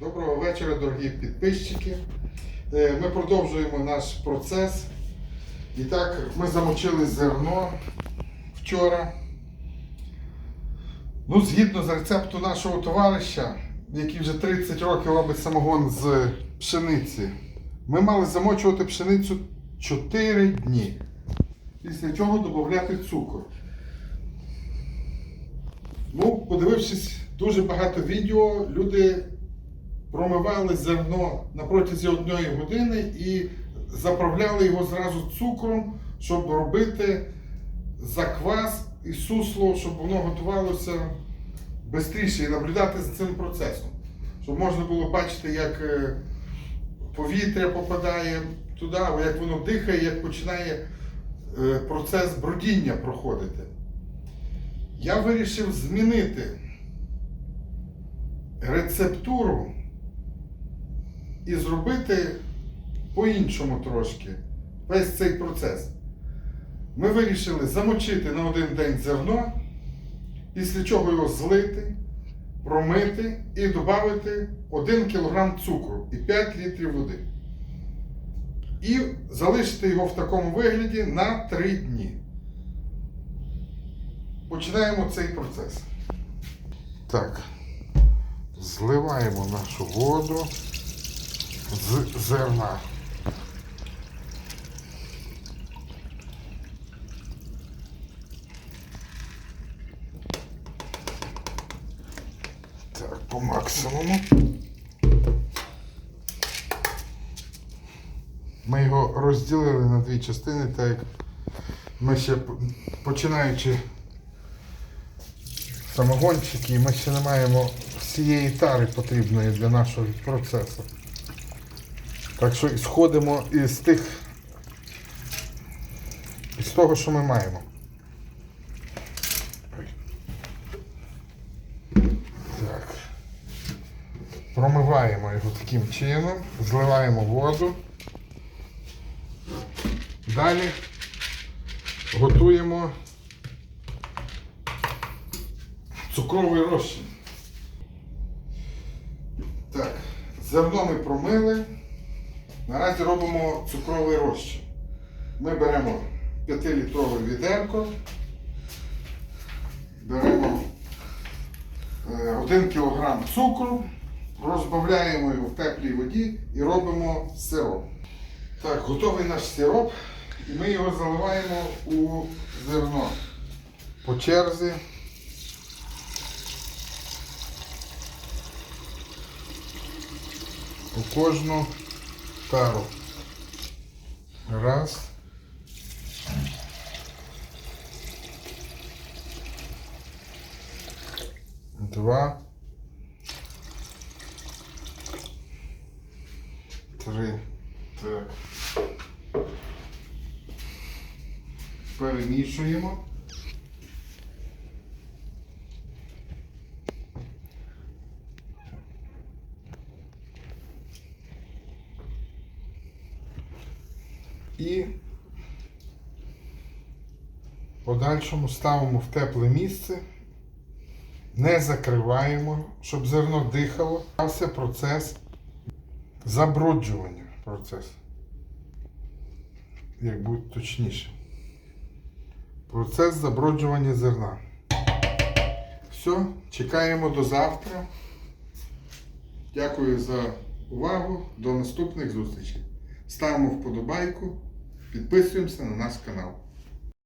Доброго вечора, дорогі підписчики. Е, Ми продовжуємо наш процес. І так, ми замочили зерно вчора. Ну, згідно з рецепту нашого товариша, який вже 30 років робить самогон з пшениці, ми мали замочувати пшеницю 4 дні. Після чого додати цукор. Ну, подивившись дуже багато відео, люди промивали зерно на протязі одної години і заправляли його зразу цукром, щоб робити заквас і сусло, щоб воно готувалося швидше і наблюдати за цим процесом. Щоб можна було бачити, як е, повітря попадає туди, як воно дихає, як починає е, процес бродіння проходити. Я вирішив змінити рецептуру і зробити по-іншому трошки весь цей процес. Ми вирішили замочити на один день зерно, після чого його злити, промити і додати 1 кг цукру і 5 літрів води. І залишити його в такому вигляді на 3 дні. Починаємо цей процес. Так, зливаємо нашу воду з зерна. Так, по максимуму. Ми його розділили на дві частини, так як ми ще починаючи самогончики, ми ще не маємо всієї тари потрібної для нашого процесу. Так що сходимо із тих, із того, що ми маємо. Так. Промиваємо його таким чином, зливаємо воду. Далі готуємо цукровий розчин. Так, зерно ми промили. Наразі робимо цукровий розчин. Ми беремо 5-літрове відерко, беремо 1 кг цукру, розбавляємо його в теплій воді і робимо сироп. Так, готовий наш сироп, і ми його заливаємо у зерно по черзі. У кожну тару. Раз. Два. Три. Так. Перемішуємо. І подальшому ставимо в тепле місце, не закриваємо, щоб зерно дихало. Стався процес заброджування. Процес. Як буде точніше. Процес заброджування зерна. Все, чекаємо до завтра. Дякую за увагу. До наступних зустрічей. Ставимо вподобайку, підписуємося на наш канал.